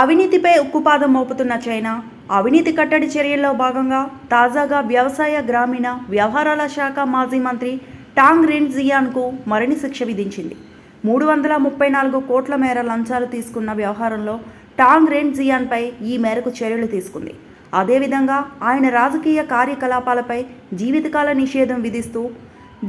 అవినీతిపై ఉక్కుపాదం మోపుతున్న చైనా అవినీతి కట్టడి చర్యల్లో భాగంగా తాజాగా వ్యవసాయ గ్రామీణ వ్యవహారాల శాఖ మాజీ మంత్రి టాంగ్ రెన్ జియాన్కు మరణశిక్ష విధించింది. మూడు వందల ముప్పై నాలుగు కోట్ల మేర లంచాలు తీసుకున్న వ్యవహారంలో టాంగ్ రెన్ జియాన్పై ఈ మేరకు చర్యలు తీసుకుంది. అదేవిధంగా ఆయన రాజకీయ కార్యకలాపాలపై జీవితకాల నిషేధం విధిస్తూ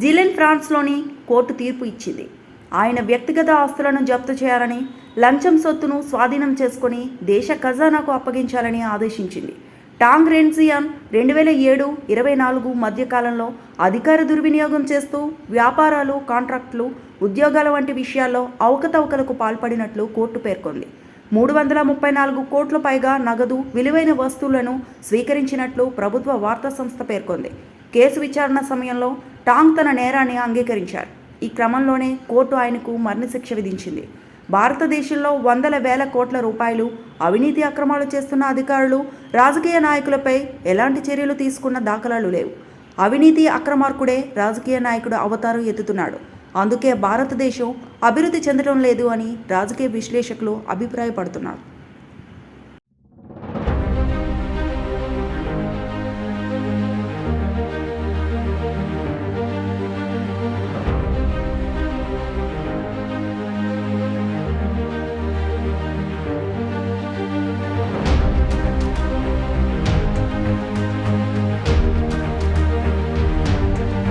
జిలెన్ ఫ్రాన్స్లోని కోర్టు తీర్పు ఇచ్చింది. ఆయన వ్యక్తిగత ఆస్తులను జప్తు చేయాలని లంచం సొత్తును స్వాధీనం చేసుకుని దేశ ఖజానాకు అప్పగించాలని ఆదేశించింది. టాంగ్ రెన్సియాన్ రెండు వేల ఏడు ఇరవై నాలుగు మధ్యకాలంలో అధికార దుర్వినియోగం చేస్తూ వ్యాపారాలు కాంట్రాక్టులు ఉద్యోగాల వంటి విషయాల్లో అవకతవకలకు పాల్పడినట్లు కోర్టు పేర్కొంది. మూడు వందల ముప్పై నాలుగు కోట్ల పైగా నగదు విలువైన వస్తువులను స్వీకరించినట్లు ప్రభుత్వ వార్తా సంస్థ పేర్కొంది. కేసు విచారణ సమయంలో టాంగ్ తన నేరాన్ని అంగీకరించారు. ఈ క్రమంలోనే కోర్టు ఆయనకు మరణశిక్ష విధించింది. భారతదేశంలో వందల వేల కోట్ల రూపాయలు అవినీతి అక్రమాలు చేస్తున్న అధికారులు రాజకీయ నాయకులపై ఎలాంటి చర్యలు తీసుకున్న దాఖలాలు లేవు. అవినీతి అక్రమార్కుడే రాజకీయ నాయకుడు అవతారం ఎత్తుతున్నాడు. అందుకే భారతదేశం అభివృద్ధి చెందడం లేదు అని రాజకీయ విశ్లేషకులు అభిప్రాయపడుతున్నారు.